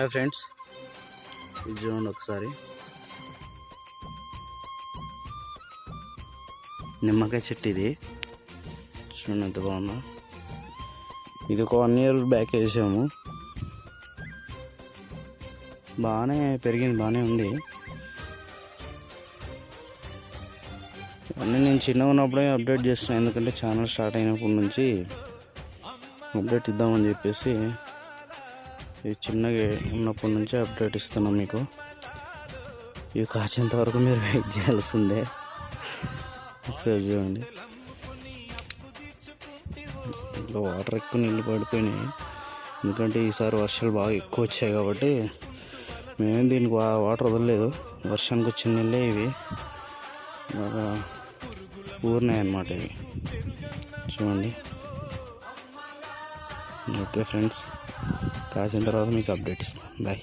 Hi friends ఇది చూడండి ఒకసారి. నిమ్మకాయ చెట్టు ఇది. చూడండి ఎంత బాగుందో. ఇది ఒక వన్ ఇయర్ బ్యాక్ వేసాము. బాగానే పెరిగింది బాగానే ఉంది. అన్నీ నేను చిన్నగా ఉన్నప్పుడే అప్డేట్ చేస్తున్నాను ఎందుకంటే ఛానల్ స్టార్ట్ అయినప్పటి నుంచి అప్డేట్ ఇద్దామని చెప్పేసి. ఇది చిన్నగా ఉన్నప్పటి నుంచే అప్డేట్ ఇస్తున్నాం మీకు. ఇవి కాచేంత వరకు మీరు వెయిట్ చేయాల్సిందే. ఒకసారి చూడండి. దీంట్లో వాటర్ ఎక్కువ నీళ్ళు పడిపోయినాయి. ఎందుకంటే ఈసారి వర్షాలు బాగా ఎక్కువ వచ్చాయి కాబట్టి మేమేం దీనికి వాటర్ వదలలేదు. వర్షానికి వచ్చిన నీళ్ళే ఇవి. బాగా ఊరినాయి అన్నమాట ఇవి. చూడండి. Okay friends. కాసిన తర్వాత మీకు అప్డేట్ ఇస్తాను బాయ్